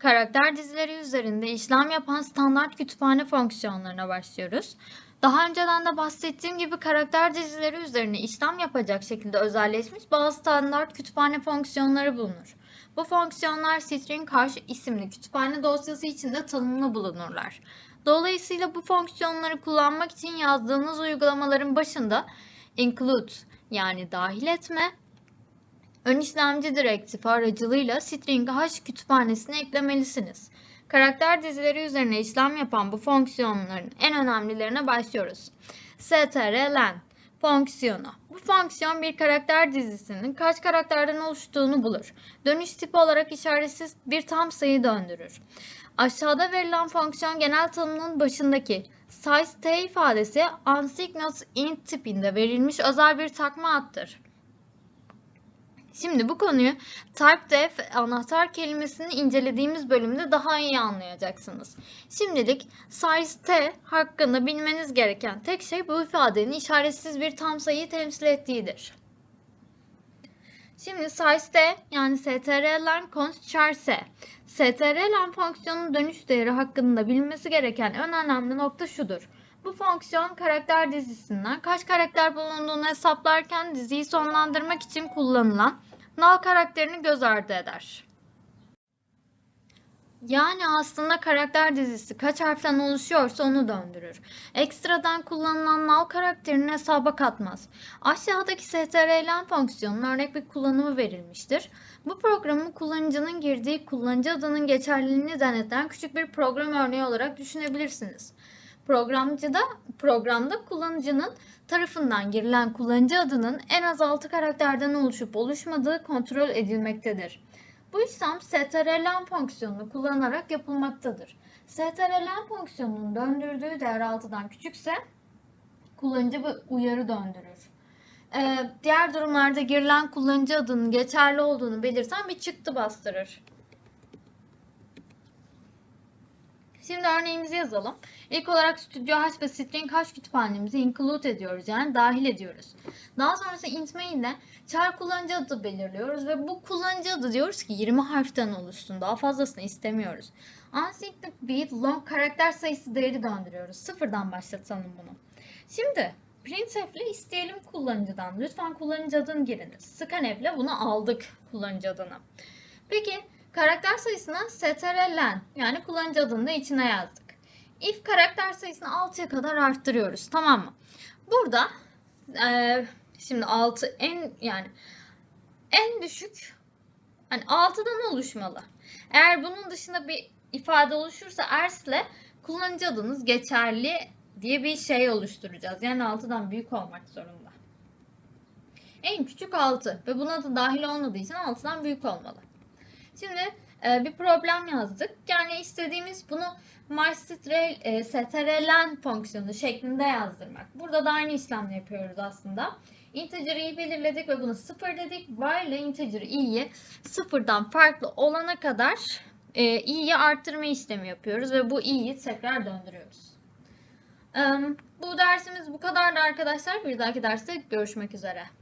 Karakter dizileri üzerinde işlem yapan standart kütüphane fonksiyonlarına başlıyoruz. Daha önceden de bahsettiğim gibi karakter dizileri üzerine işlem yapacak şekilde özelleşmiş bazı standart kütüphane fonksiyonları bulunur. Bu fonksiyonlar string hash isimli kütüphane dosyası içinde tanımlı bulunurlar. Dolayısıyla bu fonksiyonları kullanmak için yazdığınız uygulamaların başında include yani dahil etme ön işlemci direktifi aracılığıyla string hash kütüphanesine eklemelisiniz. Karakter dizileri üzerine işlem yapan bu fonksiyonların en önemlilerine başlıyoruz. strlen fonksiyonu. Bu fonksiyon bir karakter dizisinin kaç karakterden oluştuğunu bulur. Dönüş tipi olarak işaretsiz bir tam sayı döndürür. Aşağıda verilen fonksiyon genel tanımının başındaki size t ifadesi unsigned int tipinde verilmiş özel bir takma addır. Şimdi bu konuyu typedef anahtar kelimesini incelediğimiz bölümde daha iyi anlayacaksınız. Şimdilik size t hakkında bilmeniz gereken tek şey bu ifadenin işaretsiz bir tam sayıyı temsil ettiğidir. Şimdi size t yani strlen const s. strlen fonksiyonun dönüş değeri hakkında bilinmesi gereken en önemli nokta şudur. Bu fonksiyon karakter dizisinden kaç karakter bulunduğunu hesaplarken diziyi sonlandırmak için kullanılan null karakterini göz ardı eder. Yani aslında karakter dizisi kaç harften oluşuyorsa onu döndürür. Ekstradan kullanılan null karakterini hesaba katmaz. Aşağıdaki strlen fonksiyonun örnek bir kullanımı verilmiştir. Bu programı kullanıcının girdiği kullanıcı adının geçerliliğini denetleyen küçük bir program örneği olarak düşünebilirsiniz. Programcıda, programda kullanıcının tarafından girilen kullanıcı adının en az 6 karakterden oluşup oluşmadığı kontrol edilmektedir. Bu işlem strlen fonksiyonunu kullanarak yapılmaktadır. strlen fonksiyonunun döndürdüğü değer 6'dan küçükse kullanıcı bir uyarı döndürür. Ee, diğer durumlarda girilen kullanıcı adının geçerli olduğunu belirten bir çıktı bastırır. Şimdi örneğimizi yazalım. İlk olarak Studio H ve String H kütüphanemizi include ediyoruz yani dahil ediyoruz. Daha sonrası int main ile char kullanıcı adı belirliyoruz ve bu kullanıcı adı diyoruz ki 20 harften oluşsun. Daha fazlasını istemiyoruz. Unsigned bit long karakter sayısı değeri döndürüyoruz. Sıfırdan başlatalım bunu. Şimdi printf ile isteyelim kullanıcıdan. Lütfen kullanıcı adını giriniz. Scanf ile bunu aldık kullanıcı adını. Peki karakter sayısına strlen yani kullanıcı adını da içine yazdık. If karakter sayısını 6'ya kadar arttırıyoruz. Tamam mı? Burada e, şimdi 6 en yani en düşük hani 6'dan oluşmalı. Eğer bunun dışında bir ifade oluşursa else ile kullanıcı adınız geçerli diye bir şey oluşturacağız. Yani 6'dan büyük olmak zorunda. En küçük 6 ve buna da dahil olmadığı için 6'dan büyük olmalı. Şimdi e, bir problem yazdık. Yani istediğimiz bunu mystrlen fonksiyonu şeklinde yazdırmak. Burada da aynı işlemle yapıyoruz aslında. Integer i belirledik ve bunu 0 dedik. While ile integer i'yi sıfırdan farklı olana kadar e, i'yi arttırma işlemi yapıyoruz ve bu i'yi tekrar döndürüyoruz. E, bu dersimiz bu kadardı arkadaşlar. Bir dahaki derste görüşmek üzere.